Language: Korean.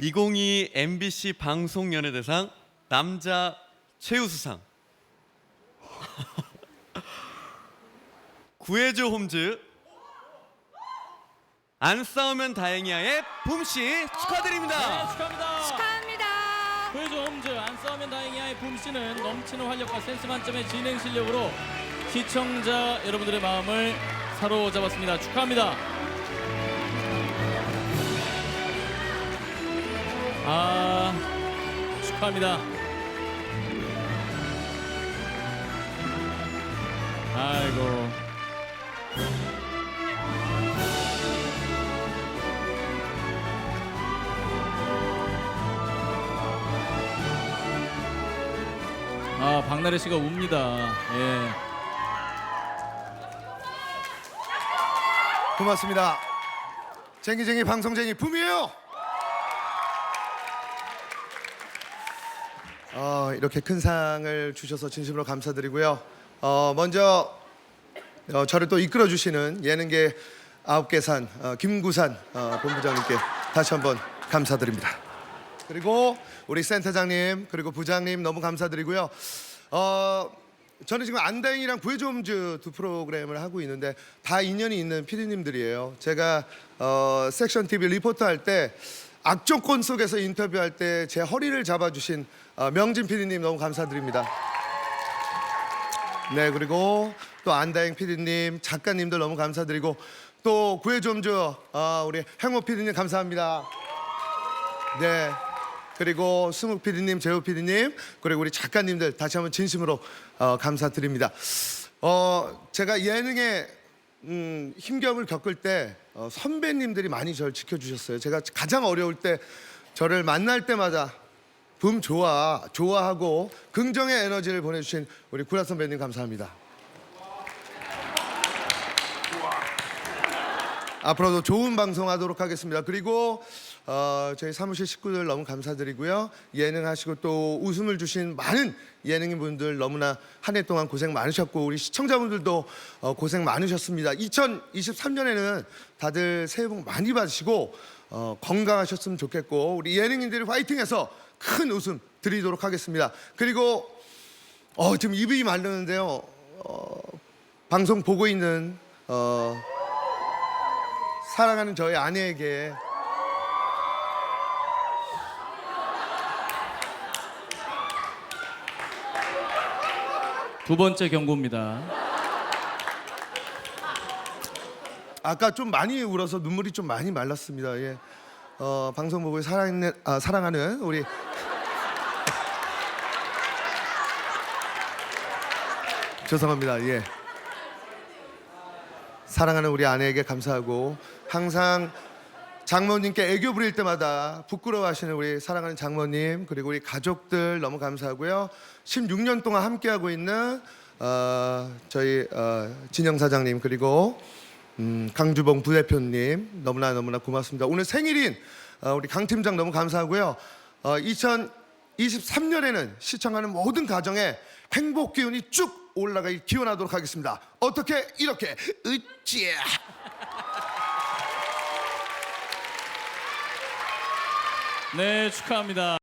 2022 MBC 방송 연예대상 남자 최우수상 구해줘 홈즈 안 싸우면 다행이야의 붐씨 축하드립니다. 네, 축하합니다. 축하합니다. 구해줘 홈즈 안 싸우면 다행이야의 붐씨는 넘치는 활력과 센스 만점의 진행 실력으로 시청자 여러분들의 마음을 사로잡았습니다. 축하합니다. 아 축하합니다. 아이고. 아 박나래 씨가 웁니다. 예. 고맙습니다. 쟁이쟁이 방송쟁이 붐이에요. 어, 이렇게 큰 상을 주셔서 진심으로 감사드리고요. 어, 먼저 어, 저를 또 이끌어 주시는 예능계 아홉 개산 어, 김구산 어, 본부장님께 다시 한번 감사드립니다. 그리고 우리 센터장님 그리고 부장님 너무 감사드리고요. 어, 저는 지금 안다행이랑 구해좀즈 두 프로그램을 하고 있는데 다 인연이 있는 PD님들이에요. 제가 어, 섹션 TV 리포터 할때 악조건 속에서 인터뷰할 때 제 허리를 잡아주신 어, 명진 PD님 너무 감사드립니다. 네 그리고 또 안다행 PD님 작가님들 너무 감사드리고 또 구해좀즈 어, 우리 행호 PD님 감사합니다. 네. 그리고 승욱 PD님, 재호 PD님, 그리고 우리 작가님들 다시 한번 진심으로 어, 감사드립니다. 어, 제가 예능에 음, 힘겨움을 겪을 때 어, 선배님들이 많이 저를 지켜주셨어요. 제가 가장 어려울 때 저를 만날 때마다 붐 좋아, 좋아하고 긍정의 에너지를 보내주신 우리 구라 선배님 감사합니다. 앞으로도 좋은 방송 하도록 하겠습니다. 그리고 어, 저희 사무실 식구들 너무 감사드리고요. 예능 하시고 또 웃음을 주신 많은 예능인 분들 너무나 한 해 동안 고생 많으셨고 우리 시청자분들도 어, 고생 많으셨습니다. 2023년에는 다들 새해 복 많이 받으시고 어, 건강하셨으면 좋겠고 우리 예능인들이 화이팅해서 큰 웃음 드리도록 하겠습니다. 그리고 어, 지금 입이 마르는데요. 어, 방송 보고 있는 어, 사랑하는 저희 아내에게 두 번째 경고입니다. 아까 좀 많이 울어서 눈물이 좀 많이 말랐습니다. 예. 어, 방송 보고 사랑하는, 아, 사랑하는 우리 죄송합니다. 예. 사랑하는 우리 아내에게 감사하고 항상 장모님께 애교 부릴 때마다 부끄러워하시는 우리 사랑하는 장모님 그리고 우리 가족들 너무 감사하고요. 16년 동안 함께하고 있는 어, 저희 어, 진영 사장님 그리고 음, 강주봉 부대표님 너무나 너무나 고맙습니다. 오늘 생일인 어, 우리 강 팀장 너무 감사하고요. 어, 2023년에는 시청하는 모든 가정에 행복 기운이 쭉 올라가길 기원하도록 하겠습니다. 어떻게 이렇게 으쌰. 네 축하합니다.